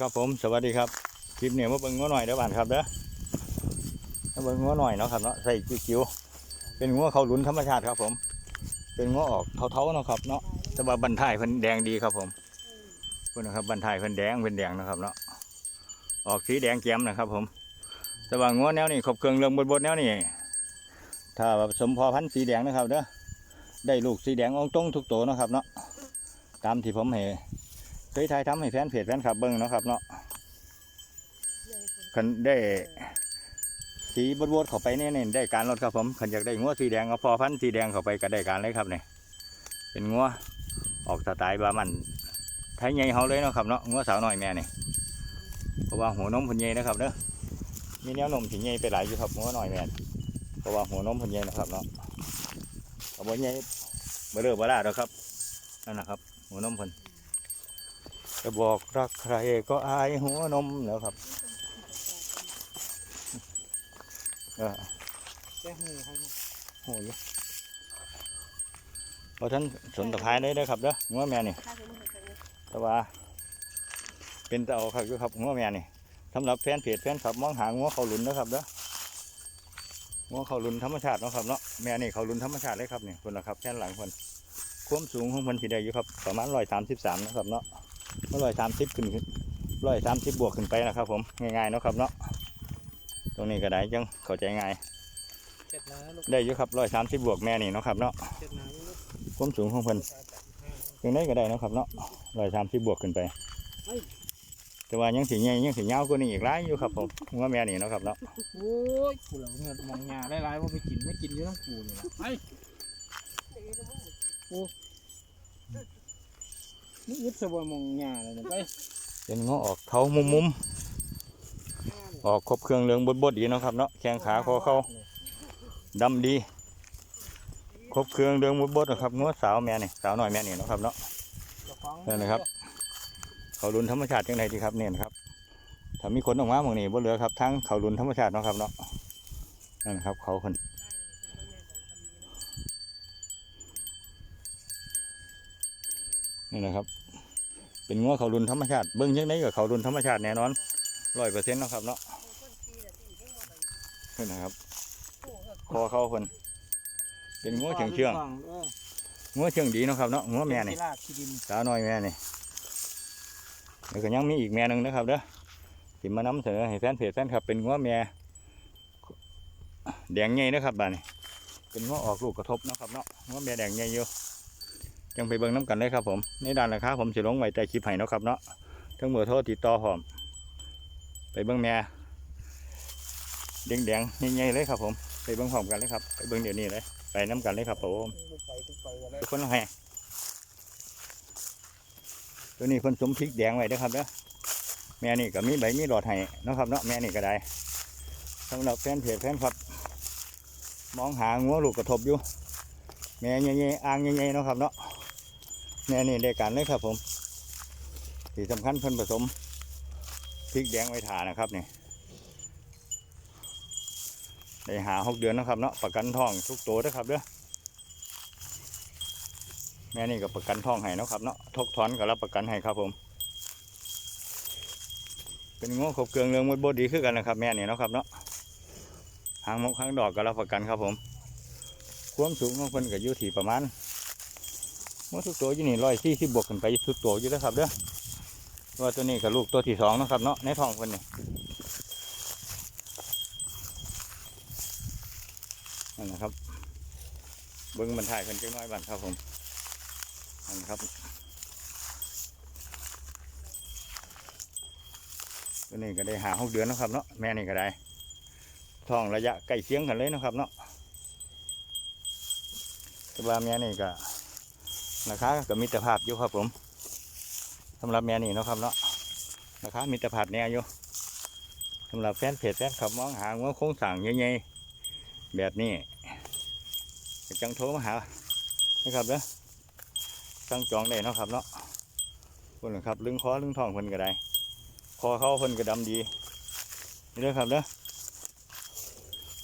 ครับผมสวัสดีครับคลิปนี้มาเบิ่งงัวหน่อยเด้อบ้านครับเด้อมาเบิ่งงัวหน่อยเนาะครับเนาะใส่จิ๋วๆเป็นงัวเขาหลุนธรรมชาติครับผม เป็นงัวออกเทาๆเนาะครับเนาะแต่ว่าบันทายเพิ่นแดงดีครับผมคุณนะครับบันทายเพิ่นแดงเป็นแดงนะครับเนาะออกสีแดงแจ่มนะครับ ผม แต่ว่างัวแนวนี้ครบเครื่องเรื่องบดๆแนวนี้ถ้าผสมพอพันธุ์สีแดงนะครับเด้อได้ลูกสีแดงองตรงทุกตัวนะครับเนาะตามที่ผมเห็น เคยถ่ายทำให้แฟนเพจแฟนคลับเบิ้งเนาะครับเนาะคันได้สีบดบดๆเข้าไปเนี่ยเนี่ยได้การลดครับผมคันอยากได้งัวสีแดงก็พอพันธุ์สีแดงเข้าไปก็ได้การเลยครับเนี่ยเป็นงัวออกสไตล์บามันไทยใหญ่เฮาเลยเนาะครับเนาะงัวสาวน้อยแม่นี่เพราะว่าหัวนมเพิ่นใหญ่นะครับเนาะมีแนวนมที่ใหญ่ไปหลายอยู่ครับงัวน้อยแม่นเพราะว่าหัวนมเพิ่นใหญ่นะครับเนาะเอาบ่ใหญ่บ่เลิกบ่ลาดอกครับนั่นนะครับหัวนมเพิ่น จะบอกรักใครก็อายหัวนมแล้วครับเออแก้หูให้โอ้ยพอท่านสนตะพายได้เด้อครับเด้อหัวแม่นี่แต่ว่า เป็นเต่าครับอยู่ครับหัวแม่นี่สำหรับแฟนเพจแฟนคลับมองหางัวเขาหลุนนะครับเด้องัวเขาหลุนธรรมชาตินะครับเนาะแม่นี่เขาหลุนธรรมชาติเลยครับเนี่ยคนละครับแค่หลังคนความสูงของมันที่ได้อยู่ครับประมาณร้อยสามสิบสามนะครับเนาะ ร้อยสามสิบขึ้นร้อยสามสิบบวกขึ้นไปนะครับ ผมง่ายๆเนาะครับเนาะตรงนี้ก็ได้จังเข้าใจง่ายเจ็ดน้ำลูกได้อยู่ครับร้อยสามสิบบวกแม่นี่เนาะครับเนาะเจ็ดน้ำลูกความสูงของเพิ่นยังได้ก็ได้เนาะครับเนาะร้อยสามสิบบวกขึ้นไป แต่ว่ายังสีใหญ่ยังสียาวกว่านี้อีกหลายอยู่ครับผมว่าแม่นี่เนาะครับเนาะโอ้ยกูเหล่าเงินมองยาได้ไรว่าไปกินไม่กินเยอะทั้งกูเลยล่ะไอ้โอ้ นี่ยึดสบายมองยาเลยนะไปเป็นงอออกเท้ามุมมุมออกครบเครื่องเรืองบดบดดีเนาะครับเนาะแข้งขาคอเขาดำดีครบเครื่องเรืองบดบดนะครับงัวสาวแม่นี่สาวหน้อยแม่นี่นะครับเนาะนั่นนะครับ เขาลุนธรรมชาติยังไงดีครับเนี่ยนะครับถ้ามีคนออกมาบางนี่บ่เหลือครับทั้งเขาลุนธรรมชาติเนาะครับเนาะนั่นครับเขาคน นี่นะครับ เป็นงัวเขาลุนธรรมชาติเบิ้งยังไงกับเขาลุนธรรมชาติแน่นอนร้อยเปอร์เซ็นต์นะครับเนาะนี่นะครับคอเขาคน เป็นงัวเชื่องเชื่องงัวเชื่องดีนะครับเนาะงัวแม่นี่ที่ลากที่ดินสาวน้อยแม่นี่แล้วก็ยังมีอีกแม่หนึ่งนะครับเด้อที่มานำเสนอให้แฟนเพจแฟนครับ เป็นงัวแม่แดงใหญ่นะครับบ้านนี้เป็นงัวออกลูกกระทบนะครับเนาะงัวแม่แดงใหญ่อยู่ ยังไปเบิ่งน้ำกันเลยครับผมในด้านราคาผมจะลงไว้ใต้คลิปให้เนาะครับเนาะทั้งเบอร์โทรติดต่อพร้อมไปเบิ่งแม่แดงแดงๆใหญ่ๆเลยครับผมไปเบิ่งพร้อมกันเลยครับไปเบิ่งเดี๋ยวนี้เลยไปน้ำกันเลยครับผมทุกคนเอาให้ตัวนี้คนสมพริกแดงไว้ด้อครับเด้อแม่นี่ก็มีใบมีหลอดให้เนาะครับเนาะแม่นี่ก็ได้สำหรับแฟนเพจแฟนครับมองหางัวลูกกระทบอยู่แม่ใหญ่ๆอ่างใหญ่ๆเนาะครับเนาะ แม่นี่ได้การเลยครับผมที่สำคัญเพิ่นผสมพริกแดงไว้ทานะครับนี่ได้หาหกเดือนนะครับเนาะประกันท้องทุกตัวเด้อครับเด้อแม่นี่ก็ประกันท้องให้นะครับเนาะทกถอนก็รับประกันให้ครับผม เป็นง้อขบเกลืองเรื่องมดบดีขึ้นกันนะครับ แม่นี่นะครับเนาะหางมกหางดอกก็รับประกันครับผม ความสูงของเพิ่นก็อยู่ที่ประมาณ มดทุกตัวอยู่นี่ร้อยสี่สิบบวกขึ้นไปทุกตัวอยู่แล้วครับเด้อว่าตัวนี้กับลูกตัวที่สองนะครับเนาะในท้องเพิ่นนี่นั่นนะครับเบิ้งบรรทายเพิ่นจังน้อยบันครับผมนั่นครับตัวนี้ก็ได้หาหกเดือนแล้วครับเนาะแม่นี่ก็ได้ท้องระยะใกล้เคียงกันเลยนะครับเนาะแต่ว่าแม่นี่ก็ ราคาก็มิตรภาพอยู่ครับผมสำหรับแม่นี่นะครับเนาะราคามิตรภาพแน่อยู่สำหรับแฟนเพจแฟนขับมองหาว่าโค้งสั่งใหญ่ๆแบบนี้จังโทรมาหานะครับเด้อสั่งจองได้นะครับเนาะคนละครับลึงคอลึงทองเพิ่นก็ได้คอเขาเพิ่นก็ดำดีนี่เด้อครับเด้อ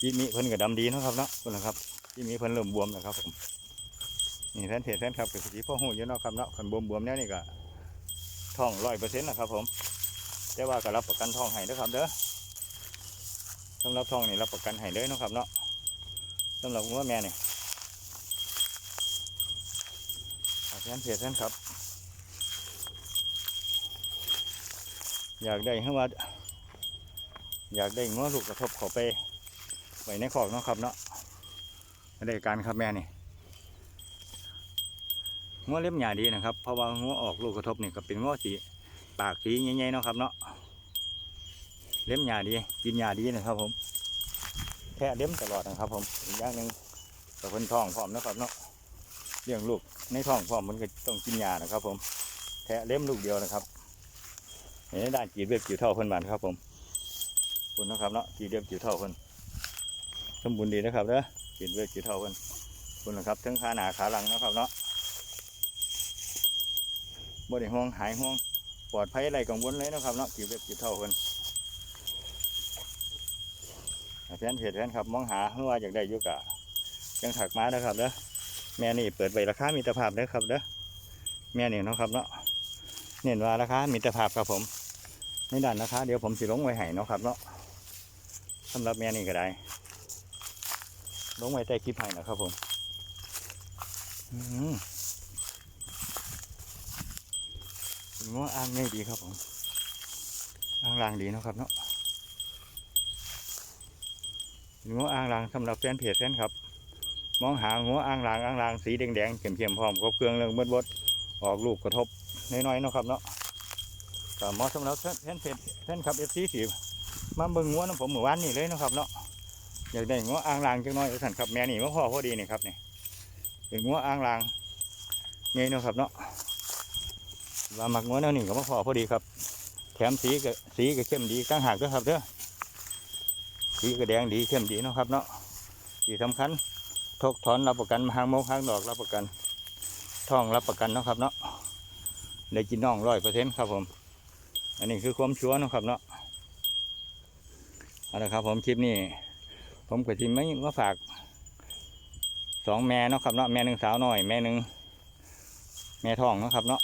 จีมีเพิ่นก็ดำดีนะครับเนาะคนละครับจีมีเพิ่นเริ่มบวมแล้วครับผม นี่แฟนเพจแฟนครับก็สิพ่อหูอยู่นาะครับเนาะคันบวมบวมๆแล้วนี่ก็ท้องร้อยเปอร์เซ็นต์นะครับผม แต่ว่าก็รับประกันทองให้นะครับ เด้อสำหรับทองนี่รับประกันให้เลยนะครับเนาะสำหรับงัวแม่เนี่ฝากแฟนเพจท่านครับ อยากได้ให้ว่าอยากได้งัวลูกกระทบขาไปไว้ในคอกเนาะครับเนาะไม่ได้การครับแม่นี่ งัวเล็บหยาดีนะครับเพราะว่างัวออกลูกกระทบนี่ก็เป็นงัวสีปากสีใหญ่ๆเนาะครับเนาะเล็บหยาดีกินหยาดีนะครับผมแค่เล็มตลอดนะครับ ผมอีกอย่างหนึ่งกับเพิ่นท้องพร้อมนะครับเนาะเลี้ยงลูกในท้องพร้อมมันก็ต้องกินยานะครับ ผมแค่เล็มลูกเดียวนะครับเห็นด้านจีบเว็บจิ๋วเท่าเพิ่นบานครับ ผมคุณนะครับเนาะจีเดียมจิ๋วเท่าเพิ่นสมบูรณ์ดีนะครับเด้อจีเดียมจิ๋วเท่าเพิ่นคุณนะครับทั้งขาหนาขาหลังนะครับเนาะ บ่ได้ห่วงหายห่วงปลอดภัยอะไรกังวลเลยนะครับเนาะจีเดียมจิ๋วเท่าเพิ่นแฟนเพจแฟนครับมองหาเมื่อว่าอยากได้ยุกะยังถักมานะครับเด้อแม่นี่เปิดใบราคามีตรภาพเด้อครับเด้อแม่นี่นะครับเนาะเน้นว่าราคามีตรภาพครับผมในด้านนะคะเดี๋ยวผมสิลงไว้ให้นะครับเนาะสำหรับแม่นี่ก็ได้ลงไว้ใต้คลิปให้นะครับผมอืม เป็นง้ออ่างง่ายดีครับผมอ่างลางดีเนาะครับเนาะง้ออ่างลางสำหรับแฟนเพจแฟนครับ มองหาง้ออ่างลางอ่างลางสีแดงๆเข้มๆพร้อมครบเครื่องเรื่องเบิดบดออกลูกกระทบน้อยๆเนาะครับเนาะก็เหมาะสำหรับแฟนเพจแฟนคลับเอฟซีสีมาเบิ่งงัวน้ำผมเมื่อวานนี่เลยเนาะครับเนาะอยากได้งัวอ่างลางจังน้อยสั่นครับแม่นี่มาพ่อพอดีนี่ครับนี่เป็นงัวอ่างลางไงเนาะครับเนาะ ว่าหมักงัวแนวนี้ก็มาพอพอดีครับ แถมสีก็สีก็เข้มดีตั้งหากด้วยครับเด้อสีก็แดงดีเข้มดีเนาะครับเนาะที่สำคัญทกถอนรับประกันหางโมกหางดอกรับประกันท่องรับประกันเนาะครับเนาะได้กินน่องร้อยเปอร์เซ็นต์ครับผม อันนี้คือความชัวร์เนาะครับเนาะเอาละครับผมคลิปนี้ ผมก็จิไม่มาฝากสองแม่เนาะครับเนาะแม่หนึ่งสาวหน้อย แม่หนึ่งแม่ทองเนาะครับเนาะ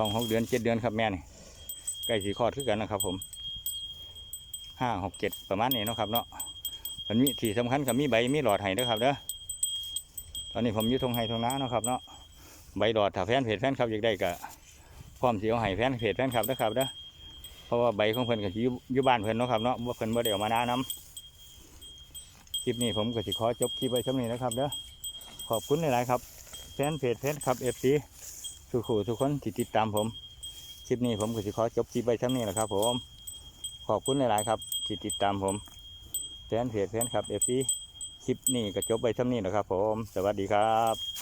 ท้องหกเดือนเจ็ดเดือนครับแม่นี่ใกล้สีคลอดคือกันนะครับ ผมห้าหกเจ็ดประมาณนี้เนาะครับ เนาะมันมีที่สำคัญกับมีใบมีหลอดให้ด้วยครับเด้อตอนนี้ผมยุ่ทงไห้ทงน้าเนาะครับ เนาะใบหลอดถ้าแฟนเพจแฟนครับอยากได้ก็พร้อมสิเอาให้แฟนเพจแฟนคลับนะครับเด้อเพราะว่าใบของเพิ่นก็สิอยู่อยู่บ้านเพิ่นเนาะครับเนาะบ่เพิ่นบ่ได้เอามานานํคลิปนี้ผมก็สิขอจบคลิปไว้ช่นี้นะครับเด้อขอบคุณหลายๆครับแฟนเพจแฟนคลับ FC ทุกคู่ทุกคนที่ติดตามผมคลิปนี้ผมก็สิขอจบคลิปไว้ช่นี้แหละครับ ผม ขอบคุณหลายๆครับที่ติดตามผมแฟนเพจแฟนคลับเอฟซีคลิปนี้ก็จบไว้ช่นี้แหละครับ ผม สวัสดีครับ